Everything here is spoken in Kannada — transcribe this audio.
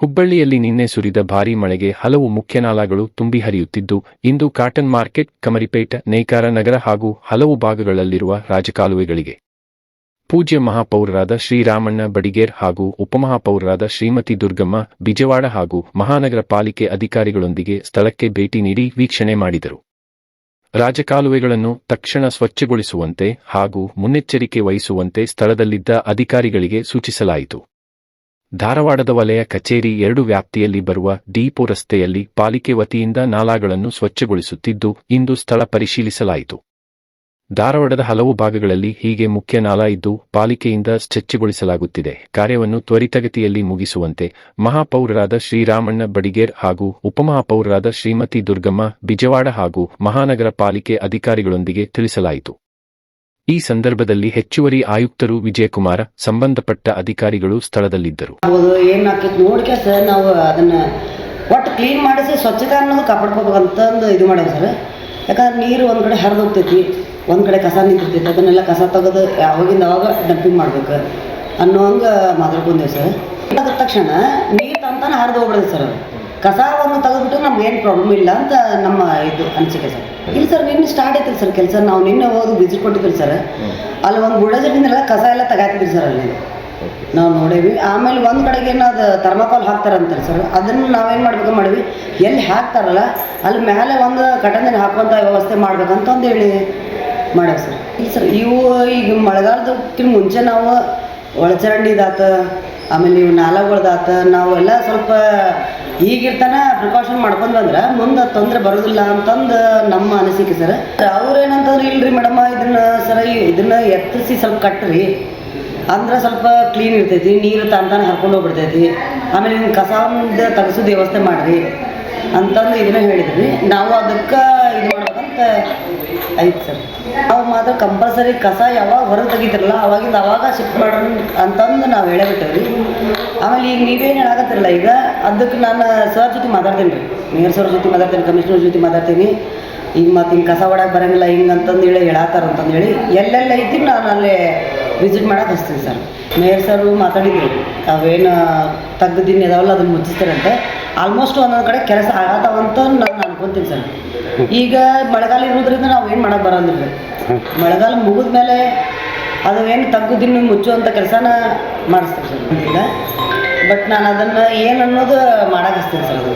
ಹುಬ್ಬಳ್ಳಿಯಲ್ಲಿ ನಿನ್ನೆ ಸುರಿದ ಭಾರೀ ಮಳೆಗೆ ಹಲವು ಮುಖ್ಯ ನಾಲಾಗಳು ತುಂಬಿ ಹರಿಯುತ್ತಿದ್ದು, ಇಂದು ಕಾಟನ್ ಮಾರ್ಕೆಟ್, ಕಮರಿಪೇಟ, ನೇಕಾರ ನಗರ ಹಾಗೂ ಹಲವು ಭಾಗಗಳಲ್ಲಿರುವ ರಾಜಕಾಲುವೆಗಳಿಗೆ. ಪೂಜ್ಯ ಮಹಾಪೌರರಾದ ಶ್ರೀರಾಮಣ್ಣ ಬಡಿಗೇರ್ ಹಾಗೂ ಉಪಮಹಾಪೌರರಾದ ಶ್ರೀಮತಿ ದುರ್ಗಮ್ಮ, ಬಿಜವಾಡ ಹಾಗೂ ಮಹಾನಗರ ಪಾಲಿಕೆ ಅಧಿಕಾರಿಗಳೊಂದಿಗೆ ಸ್ಥಳಕ್ಕೆ ಭೇಟಿ ನೀಡಿ ವೀಕ್ಷಣೆ ಮಾಡಿದರು. ರಾಜಕಾಲುವೆಗಳನ್ನು ತಕ್ಷಣ ಸ್ವಚ್ಛಗೊಳಿಸುವಂತೆ ಹಾಗೂ ಮುನ್ನೆಚ್ಚರಿಕೆ ವಹಿಸುವಂತೆ ಸ್ಥಳದಲ್ಲಿದ್ದ ಅಧಿಕಾರಿಗಳಿಗೆ ಸೂಚಿಸಲಾಯಿತು. ಧಾರವಾಡದ ವಲಯ ಕಚೇರಿ ಎರಡು ವ್ಯಾಪ್ತಿಯಲ್ಲಿ ಬರುವ ಡಿಪೋ ರಸ್ತೆಯಲ್ಲಿ ಪಾಲಿಕೆ ವತಿಯಿಂದ ನಾಲಾಗಳನ್ನು ಸ್ವಚ್ಛಗೊಳಿಸುತ್ತಿದ್ದು, ಇಂದು ಸ್ಥಳ ಪರಿಶೀಲಿಸಲಾಯಿತು. ಧಾರವಾಡದ ಹಲವು ಭಾಗಗಳಲ್ಲಿ ಹೀಗೆ ಮುಖ್ಯ ನಾಲಾ ಇದ್ದು, ಪಾಲಿಕೆಯಿಂದ ಸ್ವಚ್ಛಗೊಳಿಸಲಾಗುತ್ತಿದೆ. ಕಾರ್ಯವನ್ನು ತ್ವರಿತಗತಿಯಲ್ಲಿ ಮುಗಿಸುವಂತೆ ಮಹಾಪೌರರಾದ ಶ್ರೀರಾಮಣ್ಣ ಬಡಿಗೇರ್ ಹಾಗೂ ಉಪಮಹಾಪೌರರಾದ ಶ್ರೀಮತಿ ದುರ್ಗಮ್ಮ ಬಿಜವಾಡ ಹಾಗೂ ಮಹಾನಗರ ಪಾಲಿಕೆ ಅಧಿಕಾರಿಗಳೊಂದಿಗೆ ತಿಳಿಸಲಾಯಿತು. ಈ ಸಂದರ್ಭದಲ್ಲಿ ಹೆಚ್ಚುವರಿ ಆಯುಕ್ತರು ವಿಜಯಕುಮಾರ, ಸಂಬಂಧಪಟ್ಟ ಅಧಿಕಾರಿಗಳು ಸ್ಥಳದಲ್ಲಿದ್ದರು. ನಾವು ಅದನ್ನ ಒಟ್ಟು ಕ್ಲೀನ್ ಮಾಡಿಸಿ ಸ್ವಚ್ಛತೆ ಅನ್ನೋದು ಕಾಪಾಡ್ಕೋಬೇಕಂತಂದು ಇದು ಮಾಡ್ಯಾವ ಸರ್. ಯಾಕಂದ್ರೆ ನೀರು ಒಂದು ಕಡೆ ಹರಿದು ಹೋಗ್ತೈತಿ, ಒಂದು ಕಡೆ ಕಸ ನಿಂತಿರ್ತೈತಿ, ಅದನ್ನೆಲ್ಲ ಕಸ ತೆಗೆದು ಯಾವಾಗಿಂದ ಅವಾಗ ಡಂಪಿಂಗ್ ಮಾಡ್ಬೇಕು ಅನ್ನೋ ಹಂಗೆ ಮಾತಾಡ್ಕೊಂಡೇವೆ ಸರ್. ತಕ್ಷಣ ನೀರು ತಂತಾನೆ ಹರಿದು ಹೋಗ್ಬಿಡುತ್ತೆ ಸರ್ ಕಸ ಒಂದು ತೆಗೆದ್ಬಿಟ್ಟು ನಮ್ಗೆ ಏನು ಪ್ರಾಬ್ಲಮ್ ಇಲ್ಲ ಅಂತ ನಮ್ಮ ಇದು ಅನಿಸಿಕೆ ಸರ್. ಇಲ್ಲ ಸರ್ ನಿನ್ನೆ ಸ್ಟಾರ್ಟ್ ಐತಿಲ್ಲ ಸರ್ ಕೆಲಸ. ನಾವು ನಿನ್ನೆ ಹೋಗಿ ವಿಸಿಟ್ ಕೊಟ್ಟಿದ್ವಿ ಸರ್. ಅಲ್ಲಿ ಒಂದು ಬುಡಜಲ್ಲಿಂದೆಲ್ಲ ಕಸ ಎಲ್ಲ ತೆಗಾತಿದ್ರಿ ಸರ್ ಅಲ್ಲಿ. ನಾವು ನೋಡೇವಿ. ಆಮೇಲೆ ಒಂದು ಕಡೆಗೆ ಅದು ಥರ್ಮಾಕೋಲ್ ಹಾಕ್ತಾರಂತಾರೆ ಸರ್. ಅದನ್ನು ನಾವೇನು ಮಾಡ್ಬೇಕು ಮಾಡಿವಿ ಎಲ್ಲಿ ಹಾಕ್ತಾರಲ್ಲ ಅಲ್ಲಿ ಮೇಲೆ ಒಂದು ಕಟಂದಿನ ಹಾಕುವಂಥ ವ್ಯವಸ್ಥೆ ಮಾಡ್ಬೇಕಂತ ಒಂದು ಹೇಳಿ ಮಾಡ್ಯಾವ ಸರ್. ಇಲ್ಲ ಸರ್ ಇವು ಈಗ ಮಳೆಗಾಲದಕ್ಕಿಂತ ಮುಂಚೆ ನಾವು ಒಳಚರಂಡಿದಾತ ಆಮೇಲೆ ಇವು ನಾಲಗಳದಾತ ನಾವೆಲ್ಲ ಸ್ವಲ್ಪ ಈಗಿರ್ತಾನ ಪ್ರಿಕಾಷನ್ ಮಾಡ್ಕೊಂಡು ಬಂದ್ರೆ ಮುಂದೆ ತೊಂದರೆ ಬರೋದಿಲ್ಲ ಅಂತಂದು ನಮ್ಮ ಅನಿಸಿಕೆ ಸರ್. ಅವ್ರೇನಂತಂದ್ರೆ, ಇಲ್ರಿ ಮೇಡಮ್ ಇದನ್ನ ಸರ, ಇದನ್ನ ಎತ್ತಿಸಿ ಸ್ವಲ್ಪ ಕಟ್ರಿ. ಅಂದ್ರೆ ಸ್ವಲ್ಪ ಕ್ಲೀನ್ ಇರ್ತೈತಿ, ನೀರು ತಂತಾನೆ ಹರ್ಕೊಂಡು ಹೋಗ್ಬಿಡ್ತೈತಿ. ಆಮೇಲೆ ಹಿಂಗೆ ಮುಂದೆ ತೆಗೆಸೋದು ವ್ಯವಸ್ಥೆ ಮಾಡಿರಿ ಅಂತಂದು ಇದನ್ನ ಹೇಳಿದ್ರಿ. ನಾವು ಅದಕ್ಕೆ ಇದು ಮಾಡ್ಬೇಕಂತ ಐತೆ ಸರ್. ನಾವು ಮಾತ್ರ ಕಂಪಲ್ಸರಿ ಕಸ ಯಾವಾಗ ಹೊರಗೆ ತೆಗಿತಿರಲ್ಲ, ಅವಾಗಿಂದ ಅವಾಗ ಶಿಫ್ಟ್ ಮಾಡೋಣ ಅಂತಂದು ನಾವು ಹೇಳೇ ಬಿಟ್ಟೇವ್ರಿ. ಆಮೇಲೆ ಈಗ ನೀವೇನು ಹೇಳಾಕತ್ತಿರಲ್ಲ ಈಗ ಅದಕ್ಕೆ ನಾನು ಸರ್ ಜೊತೆ ಮಾತಾಡ್ತೀನಿ ರೀ. ಮೇಯರ್ ಸರ್ ಜೊತೆ ಮಾತಾಡ್ತೀನಿ ಕಮಿಷನರ್ ಜೊತೆ ಮಾತಾಡ್ತೀನಿ. ಈಗ ಮತ್ತೆ ಹಿಂಗೆ ಕಸ ಹೊಡಕ್ಕೆ ಬರಂಗಿಲ್ಲ ಹಿಂಗೆ ಅಂತಂದು ಹೇಳಿ ಹೇಳತ್ತಾರ ಅಂತಂದು ಹೇಳಿ ಎಲ್ಲೆಲ್ಲ ಐತಿ ನಾನು ಅಲ್ಲೇ ವಿಸಿಟ್ ಮಾಡೋಕೆ ಹಚ್ತೀನಿ ಸರ್. ಮೇಯರ್ ಸರ್ ಮಾತಾಡಿದ್ರು ಅವೇನು ತೆಗ್ದು ದಿನ ಇದಾವಲ್ಲ ಅದನ್ನು ಮುಚ್ಚಿಸ್ತಾರಂತೆ. ಆಲ್ಮೋಸ್ಟ್ ಒಂದೊಂದು ಕಡೆ ಕೆಲಸ ಆಗತ್ತವಂತ ನಾನು ಅನ್ಕೊಂತೀನಿ ಸರ್. ಈಗ ಮಳೆಗಾಲ ಇರೋದ್ರಿಂದ ನಾವು ಏನು ಮಾಡಕ್ಕೆ ಬರಲ್ಲ ರೀ. ಮಳೆಗಾಲ ಮುಗಿದ ಮೇಲೆ ಅದು ಏನು ತೆಗ್ದಿನ್ನು ಮುಚ್ಚುವಂಥ ಕೆಲಸನ ಮಾಡಿಸ್ತಾರೆ ಸರ್ ಬಟ್ ನಾನು ಅದನ್ನು ಏನು ಅನ್ನೋದು ಮಾಡಕ್ಕೆ ಸರ್. ಅದು